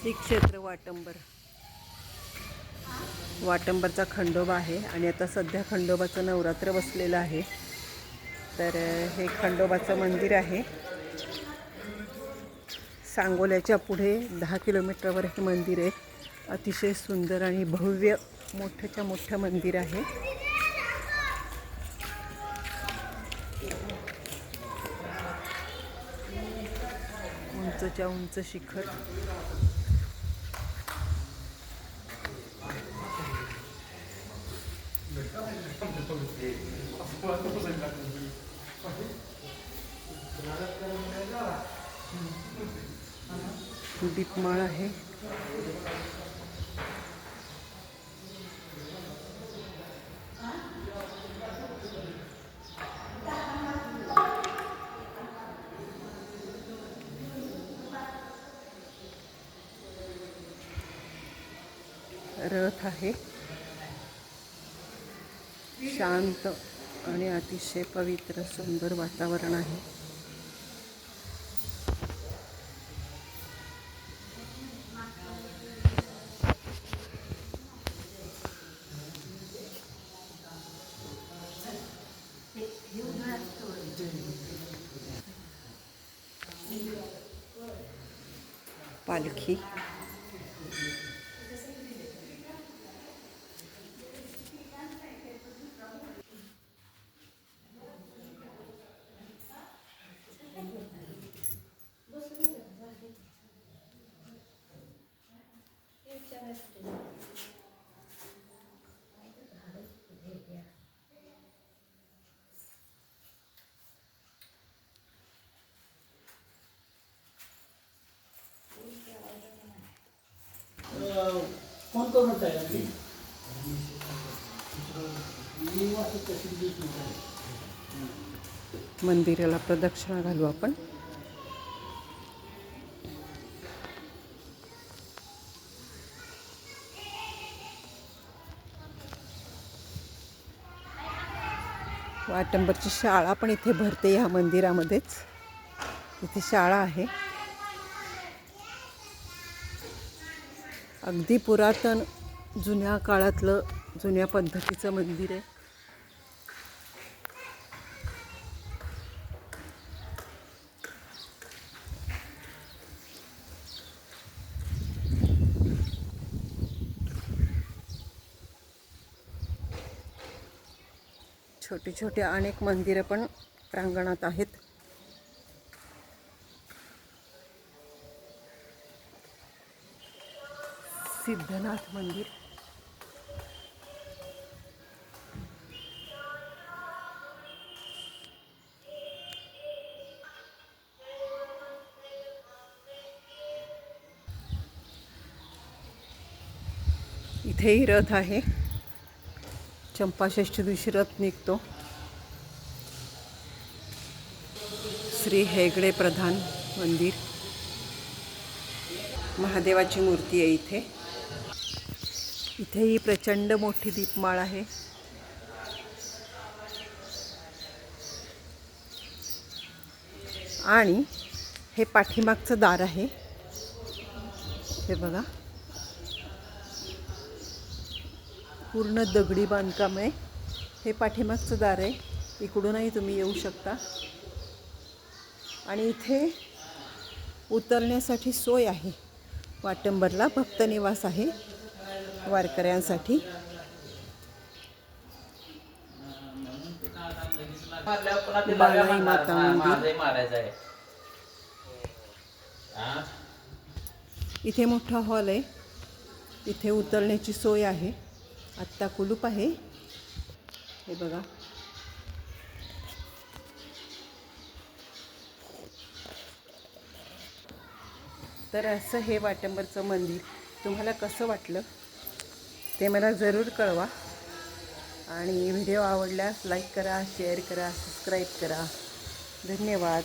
श्री क्षेत्र वाटंबर. वाटंबरचा खंडोबा आहे आणि आता सध्या खंडोबाचं नवरात्र बसलेलं आहे. तर हे खंडोबाचं मंदिर आहे. सांगोल्याच्या पुढे दहा किलोमीटरवर हे मंदिर आहे. अतिशय सुंदर आणि भव्य मोठ्याच्या मोठं मंदिर आहे. उंचच्या उंच शिखर. दीपमाळ आहे. रथ आहे. शांत आणि अतिशय पवित्र सुंदर वातावरण आहे. पालखी. फोन मी वाटत कशी दिसली काय मंदिराला प्रदक्षिणा घालू आपण. वाटंबरची शाळा पण इथे भरते ह्या मंदिरामध्येच. इथे शाळा आहे. अगदी पुरातन जुन्या काळातलं जुन्या पद्धतीचं मंदिर आहे. छोटी छोटी अनेक मंदिरं पण प्रांगणात आहेत. सिद्धनाथ मंदिर. इथेही रथ आहे. चंपाषष्ठी दिवशी रथ निघतो. श्री हेगडे प्रधान मंदिर. महादेवाची मूर्ती आहे इथे. इथेही प्रचंड मोठी दीपमाळ आहे. आणि हे पाठीमागचं दार आहे. हे बघा. पूर्ण दगडी बांधकाम आहे. हे पाठीमागचं दार आहे. इकडूनही तुम्ही येऊ शकता. आणि इथे उतरण्यासाठी सोय आहे. वाटंबरला भक्त निवास आहे. वारकऱ्यांसाठी. बालाई माता मंदिर. मारायचं आहे. हा? इथे मोठा हॉल आहे. इथे उतरण्याची सोय आहे. आत्ता कुलूप आहे. हे बघा. तर असं हे वाटंबरचं मंदिर. तुम्हाला कसं वाटलं? ते मला जरूर कळवा. आणि व्हिडिओ आवडल्यास लाईक करा शेअर करा सबस्क्राईब करा. धन्यवाद.